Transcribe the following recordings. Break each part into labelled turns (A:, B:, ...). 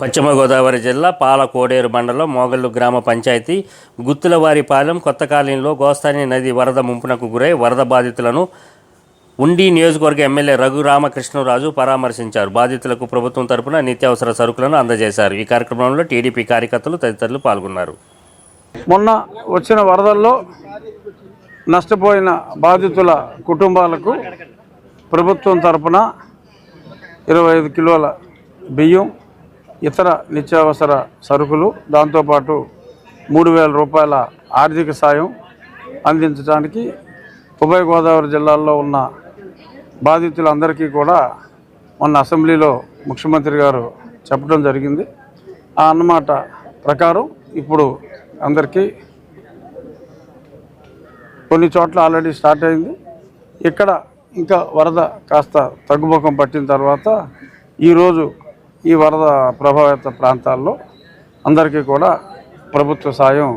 A: పశ్చిమ గోదావరి జిల్లా పాలకోడేరు మండలం మోగల్లు గ్రామ పంచాయతీ గుత్తులవారిపాలెం కొత్త కాలనీలో గోస్తాని నది వరద ముంపునకు గురై వరద బాధితులను ఉండి నియోజకవర్గ ఎమ్మెల్యే రఘురామకృష్ణరాజు పరామర్శించారు. బాధితులకు ప్రభుత్వం తరపున నిత్యావసర సరుకులను అందజేశారు. ఈ కార్యక్రమంలో టీడీపీ కార్యకర్తలు తదితరులు పాల్గొన్నారు.
B: మొన్న వచ్చిన వరదల్లో నష్టపోయిన బాధితుల కుటుంబాలకు ప్రభుత్వం తరపున ఇరవై ఐదు కిలోల బియ్యం ఇతర నిత్యావసర సరుకులు దాంతోపాటు మూడు వేల రూపాయల ఆర్థిక సాయం అందించడానికి ఉభయ గోదావరి జిల్లాల్లో ఉన్న బాధితులందరికీ కూడా మొన్న అసెంబ్లీలో ముఖ్యమంత్రి గారు చెప్పడం జరిగింది. ఆ అన్నమాట ప్రకారం ఇప్పుడు అందరికీ కొన్ని చోట్ల ఆల్రెడీ స్టార్ట్ అయింది. ఇక్కడ ఇంకా వరద కాస్త తగ్గుముఖం పట్టిన తర్వాత ఈరోజు ఈ వరద ప్రభావిత ప్రాంతాల్లో అందరికీ కూడా ప్రభుత్వ సాయం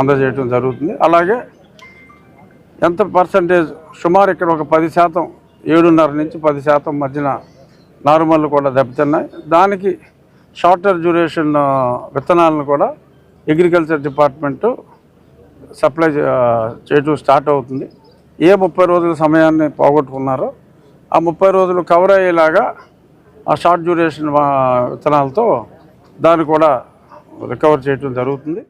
B: అందజేయటం జరుగుతుంది. అలాగే ఎంత పర్సంటేజ్? సుమారు ఇక్కడ ఒక పది శాతం ఏడున్నర నుంచి పది శాతం మధ్యన నారుమల్లు కూడా దెబ్బతిన్నాయి. దానికి షార్టర్ డ్యూరేషన్ విత్తనాలను కూడా అగ్రికల్చర్ డిపార్ట్మెంటు సప్లై చేయటం స్టార్ట్ అవుతుంది. ఏ ముప్పై రోజుల సమయాన్ని పోగొట్టుకున్నారో ఆ ముప్పై రోజులు కవర్ అయ్యేలాగా ఆ షార్ట్ డ్యూరేషన్ విత్తనాలతో దాన్ని కూడా రికవర్ చేయటం జరుగుతుంది.